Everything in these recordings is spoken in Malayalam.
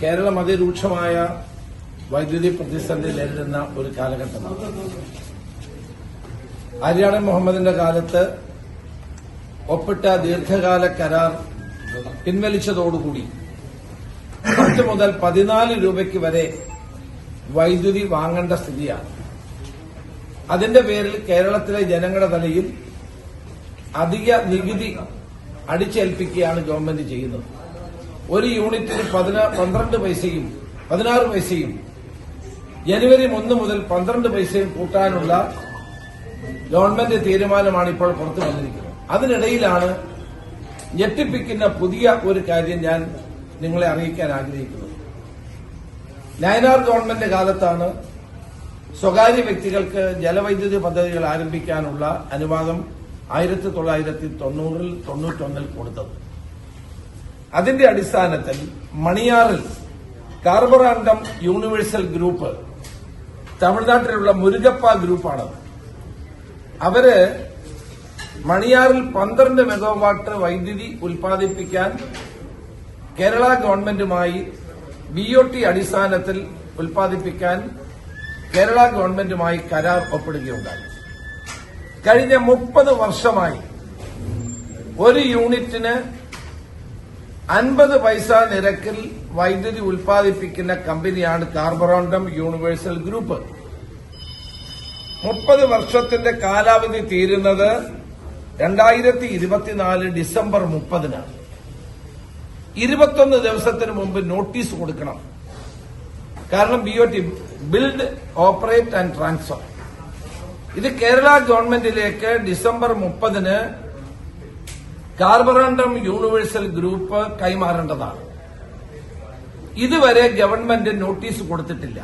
കേരളം അതിരൂക്ഷമായ വൈദ്യുതി പ്രതിസന്ധി നേരിടുന്ന ഒരു കാലഘട്ടമാണ്. ആര്യാടൻ മുഹമ്മദിന്റെ കാലത്ത് ഒപ്പിട്ട ദീർഘകാല കരാർ പിൻവലിച്ചതോടുകൂടി പത്ത് മുതൽ പതിനാല് രൂപയ്ക്ക് വരെ വൈദ്യുതി വാങ്ങേണ്ട സ്ഥിതിയാണ്. അതിന്റെ പേരിൽ കേരളത്തിലെ ജനങ്ങളുടെ തലയിൽ അധിക നികുതി അടിച്ചേൽപ്പിക്കുകയാണ് ഗവൺമെന്റ് ചെയ്യുന്നത്. ഒരു യൂണിറ്റിന് പന്ത്രണ്ട് പൈസയും പതിനാറ് പൈസയും ജനുവരി ഒന്ന് മുതൽ പന്ത്രണ്ട് പൈസയും കൂട്ടാനുള്ള ഗവൺമെന്റ് തീരുമാനമാണ് ഇപ്പോൾ പുറത്തു വന്നിരിക്കുന്നത്. അതിനിടയിലാണ് ഞെട്ടിപ്പിക്കുന്ന പുതിയ ഒരു കാര്യം ഞാൻ നിങ്ങളെ അറിയിക്കാൻ ആഗ്രഹിക്കുന്നത്. നയനാർ ഗവൺമെന്റ് കാലത്താണ് സ്വകാര്യ വ്യക്തികൾക്ക് ജലവൈദ്യുതി പദ്ധതികൾ ആരംഭിക്കാനുള്ള അനുവാദം ആയിരത്തി തൊള്ളായിരത്തി തൊണ്ണൂറിൽ തൊണ്ണൂറ്റൊന്നിൽ കൊടുത്തത്. അതിന്റെ അടിസ്ഥാനത്തിൽ മണിയാറിൽ കാർബറാണ്ടം യൂണിവേഴ്സൽ ഗ്രൂപ്പ് തമിഴ്നാട്ടിലുള്ള മുരുകപ്പ ഗ്രൂപ്പാണ് അവർ മണിയാറിൽ പന്ത്രണ്ട് മെഗാവാട്ട് വൈദ്യുതി ഉൽപ്പാദിപ്പിക്കാൻ കേരള ഗവൺമെന്റുമായി ബി ഒ ടി അടിസ്ഥാനത്തിൽ ഉൽപ്പാദിപ്പിക്കാൻ കേരള ഗവൺമെന്റുമായി കരാർ ഒപ്പിടുകയുണ്ടായി. കഴിഞ്ഞ മുപ്പത് വർഷമായി ഒരു യൂണിറ്റിന് അൻപത് പൈസ നിരക്കിൽ വൈദ്യുതി ഉൽപ്പാദിപ്പിക്കുന്ന കമ്പനിയാണ് കാർബറോണ്ടം യൂണിവേഴ്സൽ ഗ്രൂപ്പ്. മുപ്പത് വർഷത്തിന്റെ കാലാവധി തീരുന്നത് രണ്ടായിരത്തി ഇരുപത്തിനാല് ഡിസംബർ മുപ്പതിനാണ്. ഇരുപത്തൊന്ന് ദിവസത്തിന് മുമ്പ് നോട്ടീസ് കൊടുക്കണം. കാരണം B O T build operate and transfer. ഇത് കേരള ഗവൺമെന്റിലേക്ക് ഡിസംബർ മുപ്പതിന് കാർബറണ്ടം യൂണിവേഴ്സൽ ഗ്രൂപ്പ് കൈമാറേണ്ടതാണ്. ഇതുവരെ ഗവൺമെന്റ് നോട്ടീസ് കൊടുത്തിട്ടില്ല.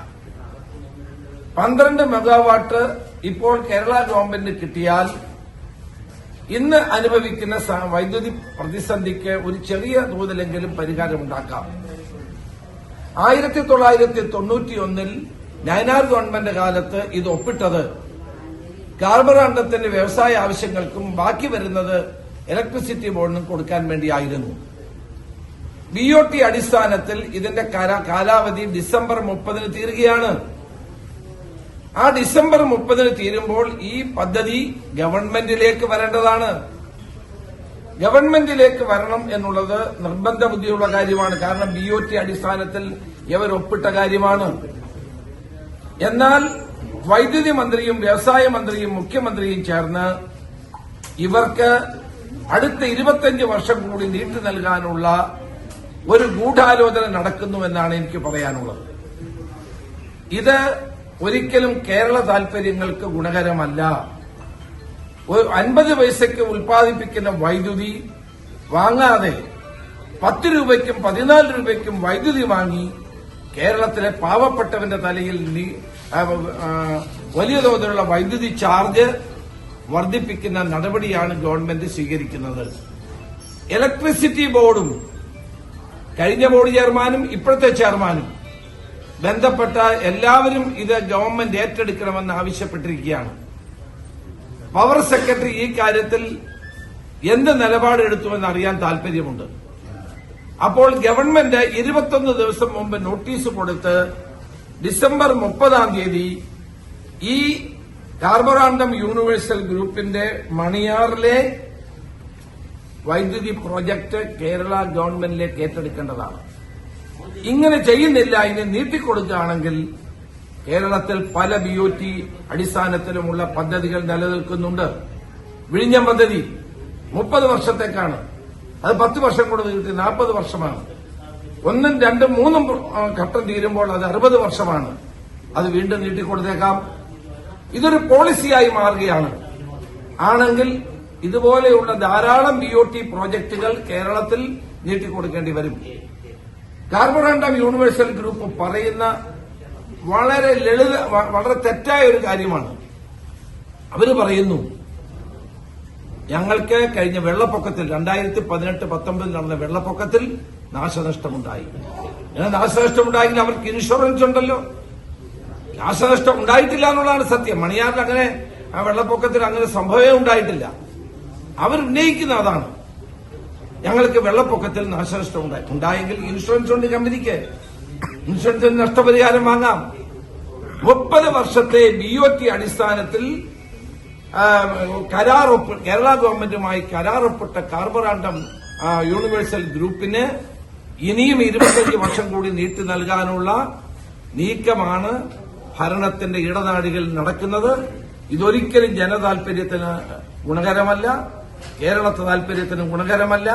പന്ത്രണ്ട് മെഗാവാട്ട് ഇപ്പോൾ കേരള ഗവൺമെന്റിന് കിട്ടിയാൽ ഇന്ന് അനുഭവിക്കുന്ന വൈദ്യുതി പ്രതിസന്ധിക്ക് ഒരു ചെറിയ തോതിലെങ്കിലും പരിഹാരമുണ്ടാക്കാം ആയിരത്തി തൊള്ളായിരത്തി തൊണ്ണൂറ്റിയൊന്നിൽ നയനാർ ഗവൺമെന്റ് കാലത്ത് ഇത് ഒപ്പിട്ടത്. കാർബറാണ്ടത്തിന്റെ വ്യവസായ ആവശ്യങ്ങൾക്കും ബാക്കി വരുന്നത് ഇലക്ട്രിസിറ്റി ബോർഡിനും കൊടുക്കാൻ വേണ്ടിയായിരുന്നു. ബി ഒ ടി അടിസ്ഥാനത്തിൽ ഇതിന്റെ കാലാവധി ഡിസംബർ മുപ്പതിന് തീരുകയാണ്. ആ ഡിസംബർ മുപ്പതിന് തീരുമ്പോൾ ഈ പദ്ധതി ഗവൺമെന്റിലേക്ക് വരേണ്ടതാണ്. ഗവൺമെന്റിലേക്ക് വരണം എന്നുള്ളത് നിർബന്ധ ബുദ്ധിയുള്ള കാര്യമാണ്. കാരണം ബി ഒ ടി അടിസ്ഥാനത്തിൽ ഇവർ ഒപ്പിട്ട കാര്യമാണ്. എന്നാൽ വൈദ്യുതി മന്ത്രിയും വ്യവസായ മന്ത്രിയും മുഖ്യമന്ത്രിയും ചേർന്ന് ഇവർക്ക് അടുത്ത ഇരുപത്തഞ്ച് വർഷം കൂടി നീട്ടി നൽകാനുള്ള ഒരു ഗൂഢാലോചന നടക്കുന്നുവെന്നാണ് എനിക്ക് പറയാനുള്ളത്. ഇത് ഒരിക്കലും കേരള താൽപര്യങ്ങൾക്ക് ഗുണകരമല്ല. അൻപത് പൈസയ്ക്ക് ഉൽപ്പാദിപ്പിക്കുന്ന വൈദ്യുതി വാങ്ങാതെ പത്ത് രൂപയ്ക്കും പതിനാല് രൂപയ്ക്കും വൈദ്യുതി വാങ്ങി കേരളത്തിലെ പാവപ്പെട്ടവന്റെ തലയിൽ വലിയ തോതിലുള്ള വൈദ്യുതി ചാർജ് വർദ്ധിപ്പിക്കുന്ന നടപടിയാണ് ഗവൺമെന്റ് സ്വീകരിക്കുന്നത്. ഇലക്ട്രിസിറ്റി ബോർഡും കഴിഞ്ഞ ബോർഡ് ചെയർമാനും ഇപ്പോഴത്തെ ചെയർമാനും ബന്ധപ്പെട്ട എല്ലാവരും ഇത് ഗവൺമെന്റ് ഏറ്റെടുക്കണമെന്ന് ആവശ്യപ്പെട്ടിരിക്കുകയാണ്. പവർ സെക്രട്ടറി ഈ കാര്യത്തിൽ എന്ത് നിലപാടെടുത്തുവെന്ന് അറിയാൻ താൽപര്യമുണ്ട് അപ്പോൾ ഗവൺമെന്റ് ഇരുപത്തൊന്ന് ദിവസം മുമ്പ് നോട്ടീസ് കൊടുത്ത് ഡിസംബർ മുപ്പതാം തീയതി ഈ കാർബറാണ്ടം യൂണിവേഴ്സൽ ഗ്രൂപ്പിന്റെ മണിയാറിലെ വൈദ്യുതി പ്രോജക്ട് കേരള ഗവൺമെന്റിലേക്ക് ഏറ്റെടുക്കേണ്ടതാണ്. ഇങ്ങനെ ചെയ്യുന്നില്ല ഇനി നീട്ടിക്കൊടുക്കുകയാണെങ്കിൽ കേരളത്തിൽ പല ബി ഒ ടി അടിസ്ഥാനത്തിലുമുള്ള പദ്ധതികൾ നിലനിൽക്കുന്നുണ്ട്. വിഴിഞ്ഞം പദ്ധതി മുപ്പത് വർഷത്തേക്കാണ്. അത് പത്ത് വർഷം കൂടെ നീട്ടി നാൽപ്പത് വർഷമാണ്. ഒന്നും രണ്ടും മൂന്നും ഘട്ടം തീരുമ്പോൾ അത് അറുപത് വർഷമാണ്. അത് വീണ്ടും നീട്ടിക്കൊടുത്തേക്കാം. ഇതൊരു പോളിസിയായി മാറുകയാണ്. ആണെങ്കിൽ ഇതുപോലെയുള്ള ധാരാളം ബി ഒ ടി പ്രോജക്ടുകൾ കേരളത്തിൽ നീട്ടിക്കൊടുക്കേണ്ടി വരും. കാർബറണ്ടം യൂണിവേഴ്സൽ ഗ്രൂപ്പ് പറയുന്ന വളരെ ലളിത വളരെ തെറ്റായ ഒരു കാര്യമാണ്. അവർ പറയുന്നു ഞങ്ങൾക്ക് കഴിഞ്ഞ വെള്ളപ്പൊക്കത്തിൽ രണ്ടായിരത്തി പതിനെട്ട് പത്തൊമ്പതിൽ നടന്ന വെള്ളപ്പൊക്കത്തിൽ നാശനഷ്ടമുണ്ടായി. നാശനഷ്ടമുണ്ടായെങ്കിൽ അവർക്ക് ഇൻഷുറൻസ് ഉണ്ടല്ലോ. നാശനഷ്ടം ഉണ്ടായിട്ടില്ല എന്നുള്ളതാണ് സത്യം. മണിയാറിൽ അങ്ങനെ ആ വെള്ളപ്പൊക്കത്തിൽ അങ്ങനെ സംഭവമേ ഉണ്ടായിട്ടില്ല. അവർ ഉന്നയിക്കുന്ന അതാണ്. ഞങ്ങൾക്ക് വെള്ളപ്പൊക്കത്തിൽ നാശനഷ്ടം ഉണ്ടായി. ഉണ്ടായെങ്കിൽ ഇൻഷുറൻസ് ഉണ്ട് കമ്പനിക്ക് ഇൻഷുറൻസിന് നഷ്ടപരിഹാരം വാങ്ങാം. മുപ്പത് വർഷത്തെ ബി ഒ ടി അടിസ്ഥാനത്തിൽ കരാറൊപ്പ് കേരള ഗവൺമെന്റുമായി കരാറൊപ്പിട്ട കാർബറാണ്ടം യൂണിവേഴ്സൽ ഗ്രൂപ്പിന് ഇനിയും ഇരുപത്തഞ്ച് വർഷം കൂടി നീട്ടി നൽകാനുള്ള നീക്കമാണ് ഭരണത്തിന്റെ ഇടനാടികളിൽ നടക്കുന്നത് ഇതൊരിക്കലും ജനതാൽപര്യത്തിന് ഗുണകരമല്ല കേരളത്തെ താൽപര്യത്തിന് ഗുണകരമല്ല.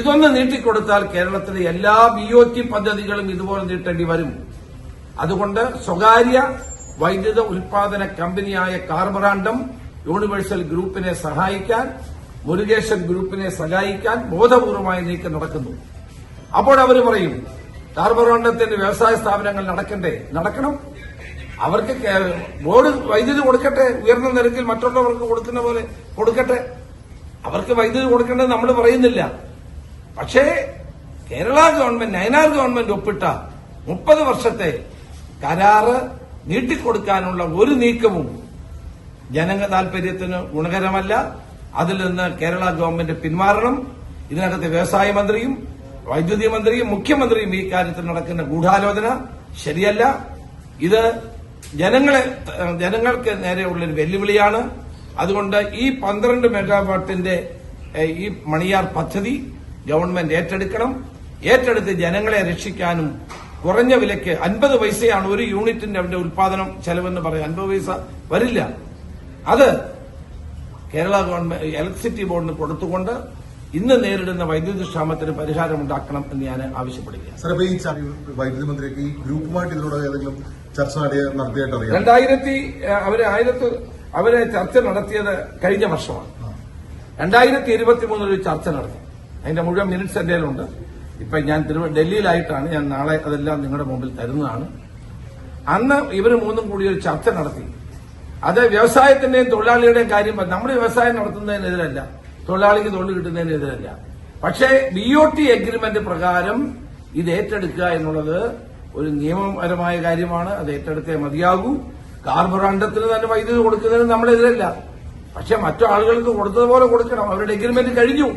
ഇതൊന്ന് നീട്ടിക്കൊടുത്താൽ കേരളത്തിലെ എല്ലാ ബി ഒ ടി പദ്ധതികളും ഇതുപോലെ നീട്ടേണ്ടി വരും. അതുകൊണ്ട് സ്വകാര്യ വൈദ്യുത ഉൽപാദന കമ്പനിയായ കാർബറാണ്ടം യൂണിവേഴ്സൽ ഗ്രൂപ്പിനെ സഹായിക്കാൻ മുരുകേശൻ ഗ്രൂപ്പിനെ സഹായിക്കാൻ ബോധപൂർവമായ നീക്കം നടക്കുന്നു. അപ്പോൾ അവർ പറയും കാർബറാണ്ടത്തിന്റെ വ്യവസായ സ്ഥാപനങ്ങൾ നടക്കണ്ടേ? നടക്കണം. അവർക്ക് ബോർഡ് വൈദ്യുതി കൊടുക്കട്ടെ ഉയർന്ന നിരക്കിൽ മറ്റുള്ളവർക്ക് കൊടുക്കുന്ന പോലെ കൊടുക്കട്ടെ. അവർക്ക് വൈദ്യുതി കൊടുക്കേണ്ടത് നമ്മൾ പറയുന്നില്ല. പക്ഷേ കേരള ഗവൺമെന്റ് നയനാർ ഗവൺമെന്റ് ഒപ്പിട്ട മുപ്പത് വർഷത്തെ കരാറ് നീട്ടിക്കൊടുക്കാനുള്ള ഒരു നീക്കവും ജനങ്ങ താൽപര്യത്തിന് ഗുണകരമല്ല. അതിൽ നിന്ന് കേരള ഗവൺമെന്റ് പിന്മാറണം. ഇതിനകത്ത് വ്യവസായ മന്ത്രിയും വൈദ്യുതി മന്ത്രിയും മുഖ്യമന്ത്രിയും ഈ കാര്യത്തിൽ നടക്കുന്ന ഗൂഢാലോചന ശരിയല്ല. ഇത് ജനങ്ങളെ ജനങ്ങൾക്ക് നേരെയുള്ളൊരു വെല്ലുവിളിയാണ്. അതുകൊണ്ട് ഈ പന്ത്രണ്ട് മെഗാവാട്ടിന്റെ ഈ മണിയാർ പദ്ധതി ഗവൺമെന്റ് ഏറ്റെടുക്കണം. ഏറ്റെടുത്ത് ജനങ്ങളെ രക്ഷിക്കാനും കുറഞ്ഞ വിലയ്ക്ക് അൻപത് പൈസയാണ് ഒരു യൂണിറ്റിന്റെ അവന്റെ ഉൽപാദനം ചെലവെന്ന് പറയും. അൻപത് പൈസ വരില്ല. അത് കേരള ഗവൺമെന്റ് ഇലക്ട്രിസിറ്റി ബോർഡിന് കൊടുത്തുകൊണ്ട് ഇന്ന് നേരിടുന്ന വൈദ്യുതി ക്ഷാമത്തിന് പരിഹാരം ഉണ്ടാക്കണം എന്ന് ഞാൻ ആവശ്യപ്പെടുകയാണ്. വൈദ്യുതി മന്ത്രിക്ക് ഈ ഗ്രൂപ്പുമായിട്ട് ഇതിനോട് ഏതെങ്കിലും ചർച്ച നടത്തിയ- നടത്തിയായിട്ട് അറിയാം. രണ്ടായിരത്തി അവർ ആയിരത്തി അവരെ ചർച്ച നടത്തിയത് കഴിഞ്ഞ വർഷമാണ്. രണ്ടായിരത്തി ഇരുപത്തി മൂന്നിൽ ഒരു ചർച്ച നടത്തി അതിന്റെ മുഴുവൻ മിനിറ്റ്സ് എന്റെ കയ്യിലുണ്ട്. ഇപ്പൊ ഞാൻ ഡൽഹിയിലായിട്ടാണ് ഞാൻ നാളെ അതെല്ലാം നിങ്ങളുടെ മുമ്പിൽ തരുന്നതാണ്. അന്ന് ഇവർ മൂന്നും കൂടി ഒരു ചർച്ച നടത്തി. അത് വ്യവസായത്തിന്റെയും തൊഴിലാളിയുടെയും കാര്യം നമ്മുടെ നമ്മൾ വ്യവസായം നടത്തുന്നതിനെതിരല്ല. തൊഴിലാളിക്ക് തൊഴിൽ കിട്ടുന്നതിനെതിരല്ല. പക്ഷേ ബി ഒ ടി അഗ്രിമെന്റ് പ്രകാരം ഇത് ഏറ്റെടുക്കുക എന്നുള്ളത് ഒരു നിയമപരമായ കാര്യമാണ് അത് ഏറ്റെടുത്തേ മതിയാകൂ. കാർബറാണ്ടത്തിന് തന്നെ വൈദ്യുതി കൊടുക്കുന്നതിന് നമ്മളെതിരല്ല. പക്ഷെ മറ്റു ആളുകൾക്ക് കൊടുത്തതുപോലെ കൊടുക്കണം. അവരുടെ എഗ്രിമെന്റ് കഴിഞ്ഞു.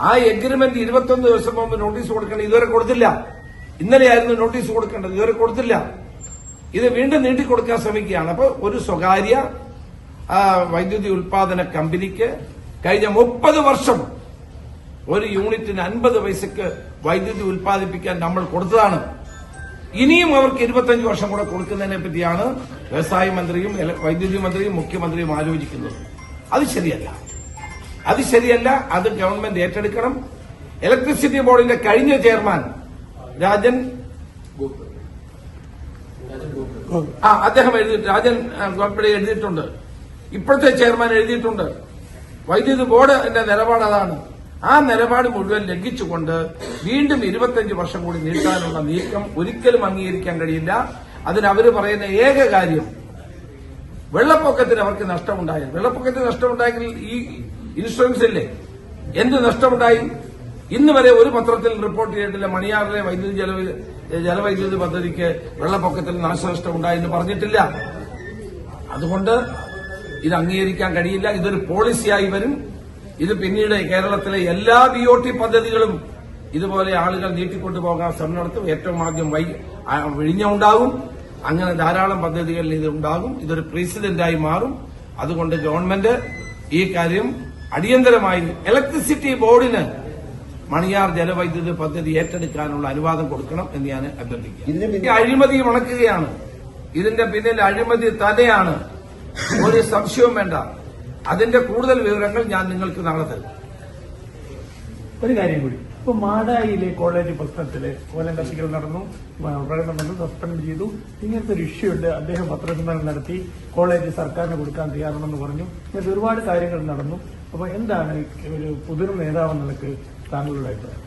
ആ എഗ്രിമെന്റ് ഇരുപത്തൊന്ന് ദിവസം മുമ്പ് നോട്ടീസ് കൊടുക്കേണ്ടത് ഇതുവരെ കൊടുത്തില്ല. ഇന്നലെയായിരുന്നു നോട്ടീസ് കൊടുക്കേണ്ടത്. ഇതുവരെ കൊടുത്തില്ല. ഇത് വീണ്ടും നീട്ടിക്കൊടുക്കാൻ ശ്രമിക്കുകയാണ്. അപ്പോൾ ഒരു സ്വകാര്യ വൈദ്യുതി ഉൽപാദന കമ്പനിക്ക് കഴിഞ്ഞ മുപ്പത് വർഷം ഒരു യൂണിറ്റിന് അൻപത് പൈസക്ക് വൈദ്യുതി ഉൽപ്പാദിപ്പിക്കാൻ നമ്മൾ കൊടുത്തതാണ്. ഇനിയും അവർക്ക് ഇരുപത്തഞ്ച് വർഷം കൂടെ കൊടുക്കുന്നതിനെ പറ്റിയാണ് വ്യവസായ മന്ത്രിയും വൈദ്യുതി മന്ത്രിയും മുഖ്യമന്ത്രിയും ആലോചിക്കുന്നത്. അത് ശരിയല്ല. അത് ശരിയല്ല. അത് ഗവൺമെന്റ് ഏറ്റെടുക്കണം. ഇലക്ട്രിസിറ്റി ബോർഡിന്റെ കഴിഞ്ഞ ചെയർമാൻ രാജൻ ആ അദ്ദേഹം എഴുതി രാജൻ ഗോപ്പിടെ എഴുതിയിട്ടുണ്ട്. ഇപ്പോഴത്തെ ചെയർമാൻ എഴുതിയിട്ടുണ്ട്. വൈദ്യുതി ബോർഡിന്റെ നിലപാട് അതാണ്. ആ നിലപാട് മുഴുവൻ ലംഘിച്ചുകൊണ്ട് വീണ്ടും ഇരുപത്തഞ്ച് വർഷം കൂടി നീട്ടാനുള്ള നീക്കം ഒരിക്കലും അംഗീകരിക്കാൻ കഴിയില്ല. അതിനവർ പറയുന്ന ഏക കാര്യം വെള്ളപ്പൊക്കത്തിന് അവർക്ക് നഷ്ടമുണ്ടായത് വെള്ളപ്പൊക്കത്തിന് നഷ്ടമുണ്ടായെങ്കിൽ ഈ ഇൻഷുറൻസ് ഇല്ലേ? എന്ത് നഷ്ടമുണ്ടായി? ഇന്ന് വരെ ഒരു പത്രത്തിൽ റിപ്പോർട്ട് ചെയ്തിട്ടില്ല. മണിയാറിലെ വൈദ്യുതി ജല ജലവൈദ്യുതി പദ്ധതിക്ക് വെള്ളപ്പൊക്കത്തിൽ നാശനഷ്ടം ഉണ്ടായെന്ന് പറഞ്ഞിട്ടില്ല. അതുകൊണ്ട് ഇത് അംഗീകരിക്കാൻ കഴിയില്ല. ഇതൊരു പോളിസിയായി വരും. ഇത് പിന്നീട് കേരളത്തിലെ എല്ലാ ബി ഒ ടി പദ്ധതികളും ഇതുപോലെ ആളുകൾ നീട്ടിക്കൊണ്ടുപോകാൻ ശ്രമം നടത്തും. ഏറ്റവും ആദ്യം വൈ ആ, വിഴിഞ്ഞ ഉണ്ടാകും. അങ്ങനെ ധാരാളം പദ്ധതികളിൽ ഇത് ഉണ്ടാകും. ഇതൊരു പ്രസിഡന്റായി മാറും. അതുകൊണ്ട് ഗവൺമെന്റ് ഈ കാര്യം അടിയന്തരമായി ഇലക്ട്രിസിറ്റി ബോർഡിന് മണിയാർ ജലവൈദ്യുതി പദ്ധതി ഏറ്റെടുക്കാനുള്ള അനുവാദം കൊടുക്കണം എന്ന് ഞാൻ അഭ്യർത്ഥിക്കുക ഇതിന്റെ അഴിമതി മണക്കുകയാണ് ഇതിന്റെ പിന്നിൽ അഴിമതി തന്നെയാണ്. ഒരു സംശയവും വേണ്ട. അതിന്റെ കൂടുതൽ വിവരങ്ങൾ ഞാൻ നിങ്ങൾക്ക് നാളെ തരും. ഒരു കാര്യം കൂടി. ഇപ്പൊ മാടായിലെ കോളേജ് പ്രശ്നത്തിൽ കത്തിക്കൽ നടന്നു. പ്രകടനം സസ്പെൻഡ് ചെയ്തു. ഇങ്ങനത്തെ ഒരു ഇഷ്യൂ ഉണ്ട്. അദ്ദേഹം പത്രസമ്മേളനം നടത്തി. കോളേജ് സർക്കാരിന് കൊടുക്കാൻ തയ്യാറാണെന്ന് പറഞ്ഞു. ഇങ്ങനത്തെ ഒരുപാട് കാര്യങ്ങൾ നടന്നു. അപ്പൊ എന്താണ് ഒരു പുതിയ നേതാവ് നിലയ്ക്ക് താങ്കളുടെ അഭിപ്രായം?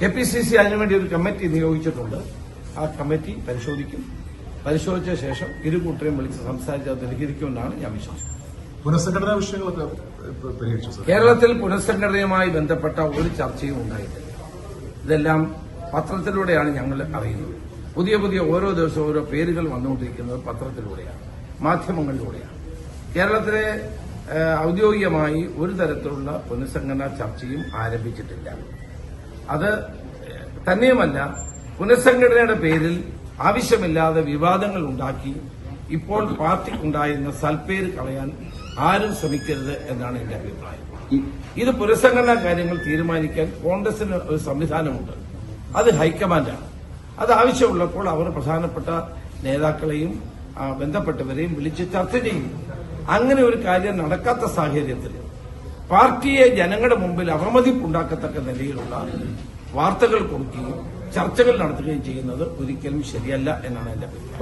കെ പി സി സി അതിനുവേണ്ടി ഒരു കമ്മിറ്റി നിയോഗിച്ചിട്ടുണ്ട്. ആ കമ്മിറ്റി പരിശോധിക്കും. പരിശോധിച്ച ശേഷം ഇരു കൂട്ടരെയും വിളിച്ച് സംസാരിച്ച് അത് നൽകിയിരിക്കുമെന്നാണ് ഞാൻ വിശ്വസിക്കുന്നത്. പുനഃസംഘടനാ വിഷയങ്ങളൊക്കെ പരിഹരിച്ചു കേരളത്തിൽ പുനഃസംഘടനയുമായി ബന്ധപ്പെട്ട ഒരു ചർച്ചയും ഉണ്ടായിട്ടില്ല. ഇതെല്ലാം പത്രത്തിലൂടെയാണ് ഞങ്ങൾ അറിയുന്നത്. പുതിയ പുതിയ ഓരോ ദിവസവും ഓരോ പേരുകൾ വന്നുകൊണ്ടിരിക്കുന്നത് പത്രത്തിലൂടെയാണ് മാധ്യമങ്ങളിലൂടെയാണ്. കേരളത്തിലെ ഔദ്യോഗികമായി ഒരു തരത്തിലുള്ള പുനഃസംഘടനാ ചർച്ചയും ആരംഭിച്ചിട്ടില്ല. അത് തന്നെയുമല്ല പുനഃസംഘടനയുടെ പേരിൽ ആവശ്യമില്ലാതെ വിവാദങ്ങൾ ഉണ്ടാക്കി ഇപ്പോൾ പാർട്ടിക്കുണ്ടായിരുന്ന സൽപ്പേര് കളയാൻ ആരും ശ്രമിക്കരുത് എന്നാണ് എന്റെ അഭിപ്രായം. ഇത് പുനഃസംഘടനാ കാര്യങ്ങൾ തീരുമാനിക്കാൻ കോൺഗ്രസിന് ഒരു സംവിധാനമുണ്ട്. അത് ഹൈക്കമാൻഡാണ്. അത് ആവശ്യമുള്ളപ്പോൾ അവർ പ്രധാനപ്പെട്ട നേതാക്കളെയും ബന്ധപ്പെട്ടവരെയും വിളിച്ച് ചർച്ച ചെയ്യും. അങ്ങനെ ഒരു കാര്യം നടക്കാത്ത സാഹചര്യത്തിൽ പാർട്ടിയെ ജനങ്ങളുടെ മുമ്പിൽ അവമതിപ്പുണ്ടാക്കത്തക്ക നിലയിലുള്ള വാർത്തകൾ കൊടുക്കുകയും ചർച്ചകൾ നടത്തുകയും ചെയ്യുന്നത് ഒരിക്കലും ശരിയല്ല എന്നാണ് എന്റെ അഭിപ്രായം.